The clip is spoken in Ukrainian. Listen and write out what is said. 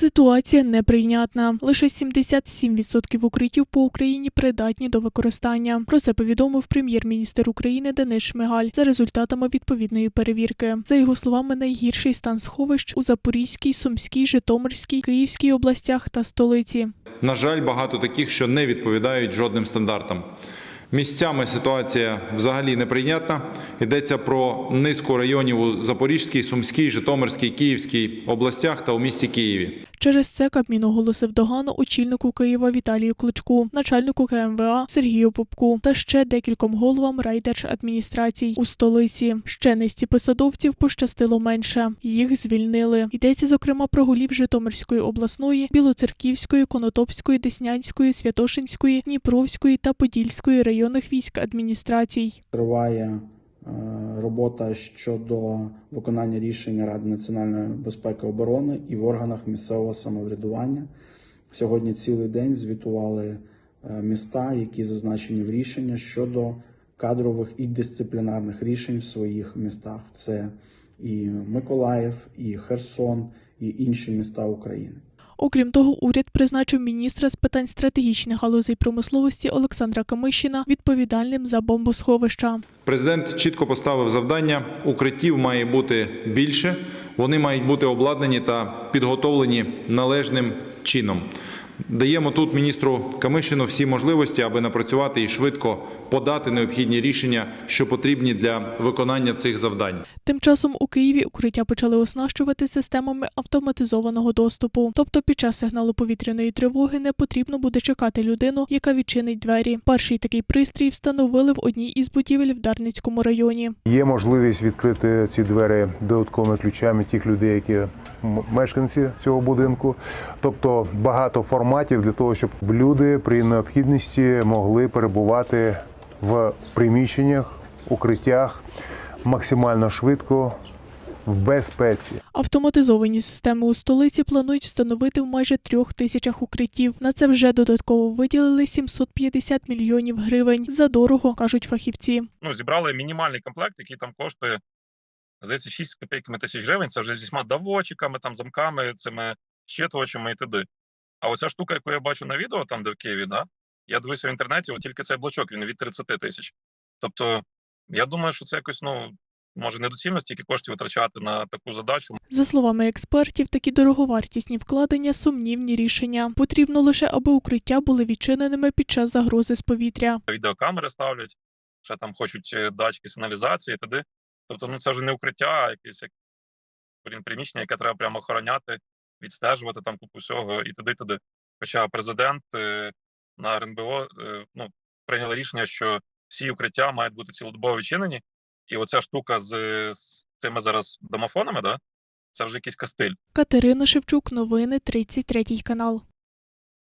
Ситуація неприйнятна. Лише 77% укриттів по Україні придатні до використання. Про це повідомив прем'єр-міністр України Денис Шмигаль за результатами відповідної перевірки. За його словами, найгірший стан сховищ у Запорізькій, Сумській, Житомирській, Київській областях та столиці. На жаль, багато таких, що не відповідають жодним стандартам. Місцями ситуація взагалі неприйнятна. Йдеться про низку районів у Запорізькій, Сумській, Житомирській, Київській областях та у місті Києві. Через це Кабмін оголосив догану очільнику Києва Віталію Кличку, начальнику КМВА Сергію Попку та ще декільком головам райдержадміністрацій у столиці. Ще низці посадовців пощастило менше. Їх звільнили. Йдеться зокрема про голів Житомирської обласної, Білоцерківської, Конотопської, Деснянської, Святошинської, Дніпровської та Подільської районних військ адміністрацій. Триває робота щодо виконання рішення Ради національної безпеки і оборони і в органах місцевого самоврядування. Сьогодні цілий день звітували е, міста, які зазначені в рішення щодо кадрових і дисциплінарних рішень в своїх містах. Це і Миколаїв, і Херсон, і інші міста України. Окрім того, уряд призначив міністра з питань стратегічних галузей промисловості Олександра Камишіна відповідальним за бомбосховища. Президент чітко поставив завдання: укриттів має бути більше, вони мають бути обладнані та підготовлені належним чином. Даємо тут міністру Камишину всі можливості, аби напрацювати і швидко подати необхідні рішення, що потрібні для виконання цих завдань. Тим часом у Києві укриття почали оснащувати системами автоматизованого доступу. Тобто під час сигналу повітряної тривоги не потрібно буде чекати людину, яка відчинить двері. Перший такий пристрій встановили в одній із будівель в Дарницькому районі. Є можливість відкрити ці двері додатковими ключами тих людей, які мешканці цього будинку. Тобто багато форматів для того, щоб люди при необхідності могли перебувати в приміщеннях, укриттях максимально швидко в безпеці. Автоматизовані системи у столиці планують встановити в майже трьох тисячах укриттів. На це вже додатково виділили 750 мільйонів гривень. За дорого кажуть фахівці. ну, зібрали мінімальний комплект, який там коштує, здається, 6 з копійками тисяч гривень. Це вже зі всіма давочиками, там, замками, цими щитувачами і т.д. А оця штука, яку я бачу на відео, там, де в Києві, да, я дивився в інтернеті, от тільки цей блочок, він від 30 тисяч. Тобто, я думаю, що це якось, ну, може, недоцільно стільки коштів витрачати на таку задачу. За словами експертів, такі дороговартісні вкладення сумнівні рішення. Потрібно лише, аби укриття були відчиненими під час загрози з повітря. Відеокамери ставлять, ще там хочуть е, датчики сигналізації т.д. Тобто, ну це вже не укриття, а якесь як приміщення, яке треба прямо охороняти, відстежувати там купу всього і туди, туди. Хоча президент е, на РНБО е, ну, прийняли рішення, що всі укриття мають бути цілодобово відчинені, і оця штука з, з цими зараз домофонами, да, це вже якийсь кастиль. Катерина Шевчук, новини 33 канал.